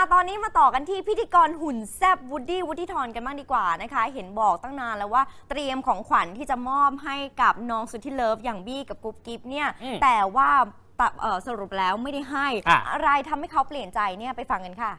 อะตอนนี้มาต่อกันที่พิธีกรหุ่นแซบวูดดี้วูดดี้ทอนกันบ้างดีกว่านะคะ เห็นบอกตั้งนานแล้วว่าเตรียมของขวัญที่จะมอบให้กับน้องสุดที่เลิฟอย่างบี้กับกุ๊บกิ๊บเนี่ย อืมแต่ว่าตะเอ่อสรุปแล้วไม่ได้ให้ อะ อะไรทำให้เขาเปลี่ยนใจเนี่ยไปฟังกันค่ะ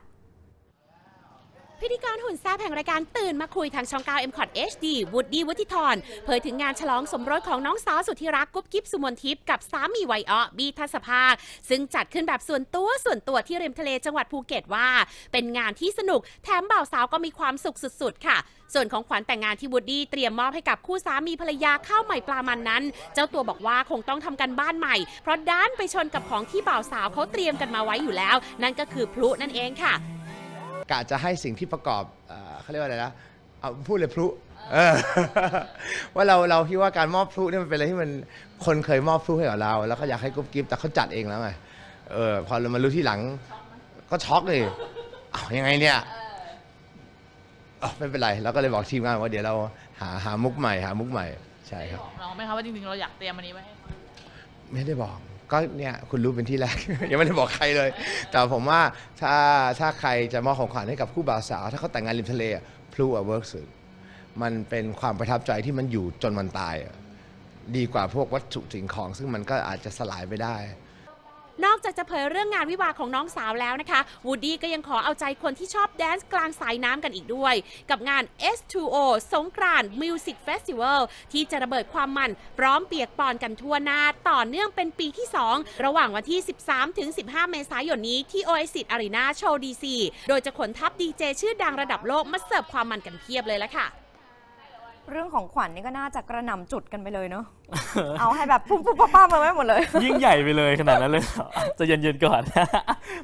พิธีกรหุ่นแซ่บแห่งรายการตื่นมาคุยทางช่อง9 m c o t HD วูดดี้วุฒิธรเผยถึงงานฉลองสมรสของน้องสาวสุดที่รักกุ๊บกิ๊บสุมนทิพย์กับสามีวัยอ้อบีทัศภาค ซึ่งจัดขึ้นแบบส่วนตัวส่วนตัวที่ริมทะเลจังหวัดภูเก็ตว่า เป็นงานที่สนุกแถมบ่าวสาวก็มีความสุขสุดๆ ค่ะ ส่วนของขวัญแต่งงานที่วูดดี้เตรียมมอบให้กับคู่สามีภรรยาข้าวใหม่ปลามันนั้น เจ้าตัวบอกว่าคงต้องทำกันบ้านใหม่ เพราะด้านไปชนกับของที่บ่าวสาวเขาเตรียมกันมาไว้อยู่แล้ว นั่นก็คือพลุนั่นเองค่ะ กะจะให้สิ่งที่ประกอบเอ่อเขาเรียกว่าอะไรนะเอาพูดเลยพลุเออ ว่าเราเราคิดว่าการมอบพลุเนี่ยมันเป็นอะไรที่มันคนเคยมอบพลุให้กับเรา แล้วก็อยากให้กุ๊บกิ๊บแต่เขาจัดเองแล้วไงเออพอเรามารู้ที่หลัง ก็ช็อกเลยอ้าวยังไงเนี่ยอ๋อไม่เป็นไรเราก็เลยบอกทีมงานว่าเดี๋ยวเราหาหามุกใหม่หามุกใหม่ใช่ครับ บอกน้องไหมคะว่าจริงๆเราอยากเตรียมอันนี้ไว้ให้เขาไม่ได้บอก ก็เนี่ยคุณรู้เป็นที่แรก ยังไม่ได้บอกใครเลย แต่ผมว่าถ้าถ้าใครจะมอบของขวัญให้กับคู่บ่าวสาว ถ้าเขาแต่งงานริมทะเลพลูอะเวิร์กสุดมันเป็นความประทับใจที่มันอยู่จนวันตายอะดีกว่าพวกวัตถุสิ่งของ ซึ่งมันก็อาจจะสลายไปได้ นอกจากจะเผยเรื่องงานวิวาของน้องสาวแล้วนะคะวูดดี้ก็ยังขอเอาใจคนที่ชอบแดนซ์กลางสายน้ำกันอีกด้วย กับงาน S2O สงกรานต์มิวสิกเฟสติวัลที่จะระเบิดความมันพร้อมเปียกปอนกันทั่วหน้า ต่อเนื่องเป็นปีที่ 2 ระหว่างวันที่ 13 ถึง 15 เมษายนนี้ที่ Oasis Arena Show DC โดยจะขนทัพดีเจชื่อดังระดับโลกมาเสิร์ฟความมันกันเพียบเลยละค่ะ เรื่องของขวัญนี่ก็น่าจะกระหน่ำจุดกันไปเลยเนาะ เอาให้แบบปุ๊บปุ๊บปั๊บปั๊บมาไว้หมดเลย ยิ่งใหญ่ไปเลยขนาดนั้นเลยเหรอใจะเย็นๆก่อน